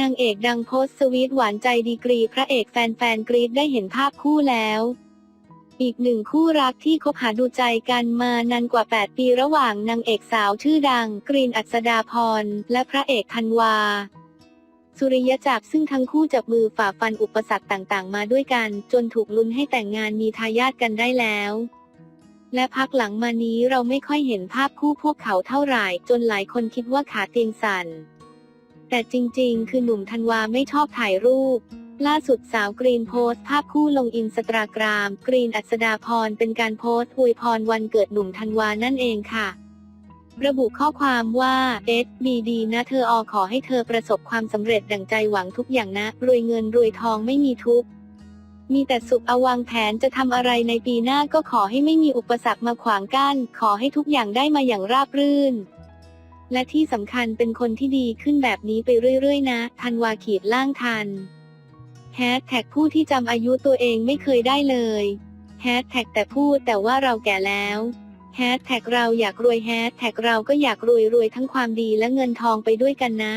นางเอกดังโพสต์สวีทหวานใจดีกรีพระเอกแฟนๆกรีดได้เห็นภาพคู่แล้ว อีกหนึ่งคู่รักที่คบหาดูใจกันมานานกว่า 8 ปีระหว่างนางเอกสาวชื่อดัง กรีนอัศดาพร และพระเอกธันวา สุริยจักรซึ่งทั้งคู่จับมือฝ่าฟันอุปสรรคต่างๆ มาด้วยกัน จนถูกลุ้นให้แต่งงานมีทายาทกันได้แล้วและพักหลังมานี้เราไม่ค่อยเห็นภาพคู่พวกเขาเท่าไหร่ จนหลายคนคิดว่าขาเตียงสั่น แต่จริง ๆ คือหนุ่มธันวาไม่ชอบถ่ายรูป ล่าสุดสาวกรีนโพสต์ภาพคู่ลงอินสตาแกรม กรีนอัศดาพรเป็นการโพสต์อวยพรวันเกิดหนุ่มธันวานั่นเองค่ะ ระบุข้อความว่าเอสบีดีนะเธออขอให้เธอประสบความสำเร็จดังใจหวังทุกอย่างนะ รวยเงินรวยทองไม่มีทุกข์มีแต่สุขเอาวางแผนจะทำอะไรในปีหน้าก็ขอให้ไม่มีอุปสรรคมาขวางกั้นขอให้ทุกอย่างได้มาอย่างราบรื่น และที่สำคัญเป็นคนที่ดีขึ้นแบบนี้ไปเรื่อย ๆ นะ ทันวาขีดล่างทัน แฮชแท็กผู้ที่จำอายุตัวเองไม่เคยได้เลยแฮชแท็กแต่พูดแต่ว่าเราแก่แล้วแฮชแท็กเราอยากรวยแฮชแท็กเราก็อยากรวยรวยทั้งความดีและเงินทองไปด้วยกันนะ